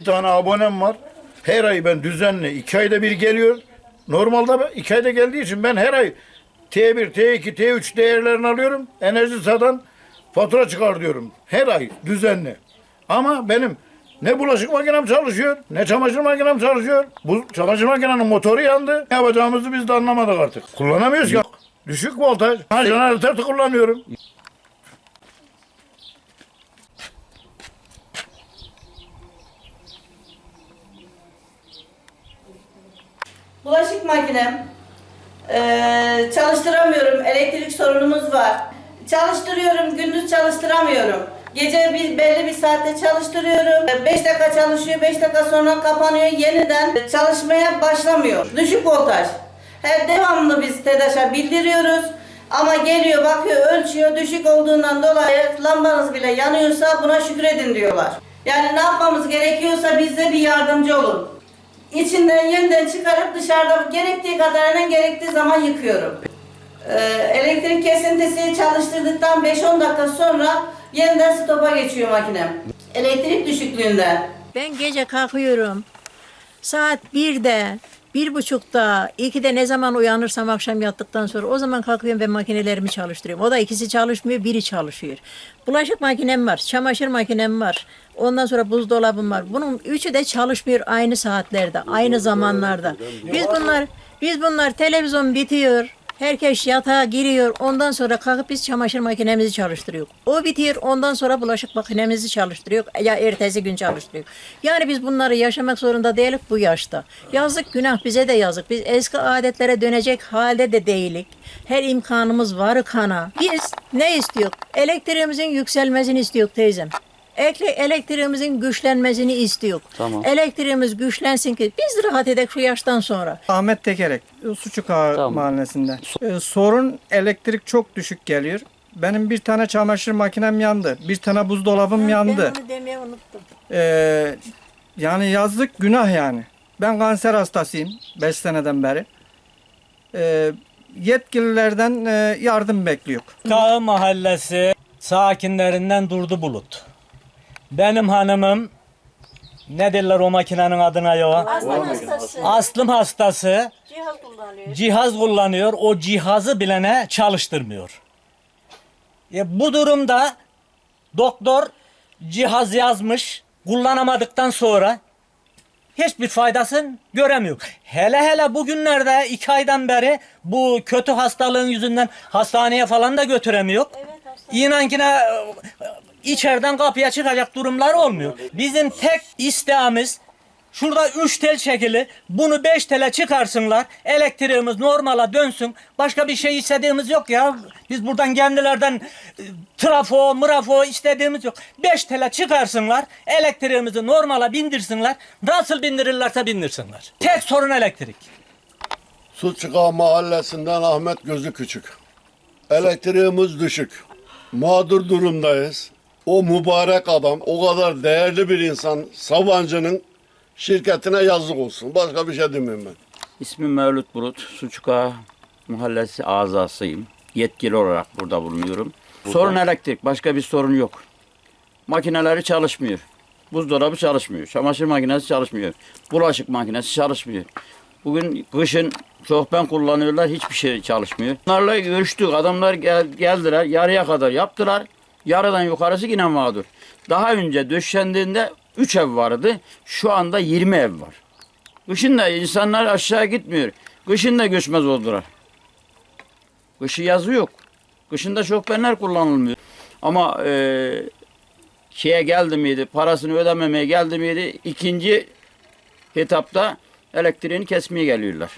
Bir tane abonem var. Her ay ben düzenli iki ayda bir geliyor. Normalde iki ayda geldiği için ben her ay T1, T2, T3 değerlerini alıyorum. Enerji sadan fatura çıkar diyorum. Her ay düzenli. Ama benim ne bulaşık makinem çalışıyor, ne çamaşır makinem çalışıyor. Bu çamaşır makinenin motoru yandı. Ne yapacağımızı biz de anlamadık artık. Kullanamıyoruz ki. Düşük voltaj. Ha, jeneratör kullanıyorum. Bulaşık makinem. Ee, çalıştıramıyorum. Elektrik sorunumuz var. Çalıştırıyorum, gündüz çalıştıramıyorum. Gece bir belli bir saatte çalıştırıyorum. 5 dakika çalışıyor, 5 dakika sonra kapanıyor. Yeniden çalışmaya başlamıyor. Düşük voltaj. Her devamlı biz TEDAŞ'a bildiriyoruz. Ama geliyor, bakıyor, ölçüyor. Düşük olduğundan dolayı lambanız bile yanıyorsa buna şükredin diyorlar. Yani ne yapmamız gerekiyorsa bize bir yardımcı olun. İçinden yeniden çıkarıp dışarıda gerektiği kadarıyla gerektiği zaman yıkıyorum. Ee, elektrik kesintisi çalıştırdıktan 5-10 dakika sonra yeniden stopa geçiyor makinem. Elektrik düşüklüğünden. Ben gece kalkıyorum. Saat 1'de, bir buçukta, ikide ne zaman uyanırsam akşam yattıktan sonra o zaman kalkıyorum ve makinelerimi çalıştırıyorum. O da ikisi çalışmıyor, biri çalışıyor. Bulaşık makinem var, çamaşır makinem var. Ondan sonra buzdolabım var. Bunun üçü de çalışmıyor aynı saatlerde, aynı zamanlarda. Biz bunlar, biz bunlar televizyon bitiyor. Herkes yatağa giriyor. Ondan sonra kalkıp biz çamaşır makinemizi çalıştırıyor. O bitiyor. Ondan sonra bulaşık makinemizi çalıştırıyor. Ya ertesi gün çalıştırıyor. Yani biz bunları yaşamak zorunda değiliz bu yaşta. Yazık günah bize de yazık. Biz eski adetlere dönecek halde de değilik. Her imkanımız var kana. Biz ne istiyor? Elektriğimizin yükselmesini istiyor teyzem. Ekle elektriğimizin güçlenmesini istiyor. Tamam. Elektriğimiz güçlensin ki biz rahat edek şu yaştan sonra. Ahmet Tekerek, Suçuk Ağa Tamam. mahallesinde. Ee, sorun elektrik çok düşük geliyor. Benim bir tane çamaşır makinem yandı. Bir tane buzdolabım yandı. Ben onu demeye unuttum. Ee, yani yazlık günah yani. Ben kanser hastasıyım 5 seneden beri. Ee, yetkililerden e, yardım bekliyor. Kağı mahallesi sakinlerinden durdu bulut. Benim hanımım ne derler o makinenin adına ya? Aslan hastası. Aslım hastası Cihaz kullanıyor. cihaz kullanıyor. O cihazı bilene çalıştırmıyor. E, bu durumda doktor cihaz yazmış kullanamadıktan sonra hiçbir faydasını göremiyor. Hele hele bugünlerde iki aydan beri bu kötü hastalığın yüzünden hastaneye falan da götüremiyor. İnan ki ne, e, içeriden kapıya çıkacak durumlar olmuyor. Bizim tek isteğimiz şurada 3 tel çekili bunu 5 tele çıkarsınlar. Elektriğimiz normala dönsün. Başka bir şey istediğimiz yok ya. Biz buradan kendilerden e, trafo, mrafo istediğimiz yok. 5 tele çıkarsınlar. Elektriğimizi normala bindirsinler. Nasıl bindirirlerse bindirsinler. Tek sorun elektrik. Suçuka mahallesinden Ahmet Gözü Küçük. Elektriğimiz düşük. Mağdur durumdayız. O mübarek adam, o kadar değerli bir insan Sabancı'nın şirketine yazık olsun. Başka bir şey demiyorum ben. İsmim Mevlüt Bulut. Suçuka Mahallesi azasıyım. Yetkili olarak burada bulunuyorum. Sorun elektrik. Başka bir sorun yok. Makineleri çalışmıyor. Buzdolabı çalışmıyor. Çamaşır makinesi çalışmıyor. Bulaşık makinesi çalışmıyor. Bugün kışın çok ben kullanıyorlar. Hiçbir şey çalışmıyor. Onlarla görüştük. Adamlar gel- geldiler. Yarıya kadar yaptılar. Yarıdan yukarısı yine mağdur. Daha önce döşendiğinde 3 ev vardı. Şu anda 20 ev var. Kışın da insanlar aşağı gitmiyor. Kışın da göçmez oldular. Kışı yazı yok. Kışında şofbenler kullanılmıyor. Ama e, şeye geldi miydi, parasını ödememeye geldi miydi, ikinci etapta elektriğini kesmeye geliyorlar.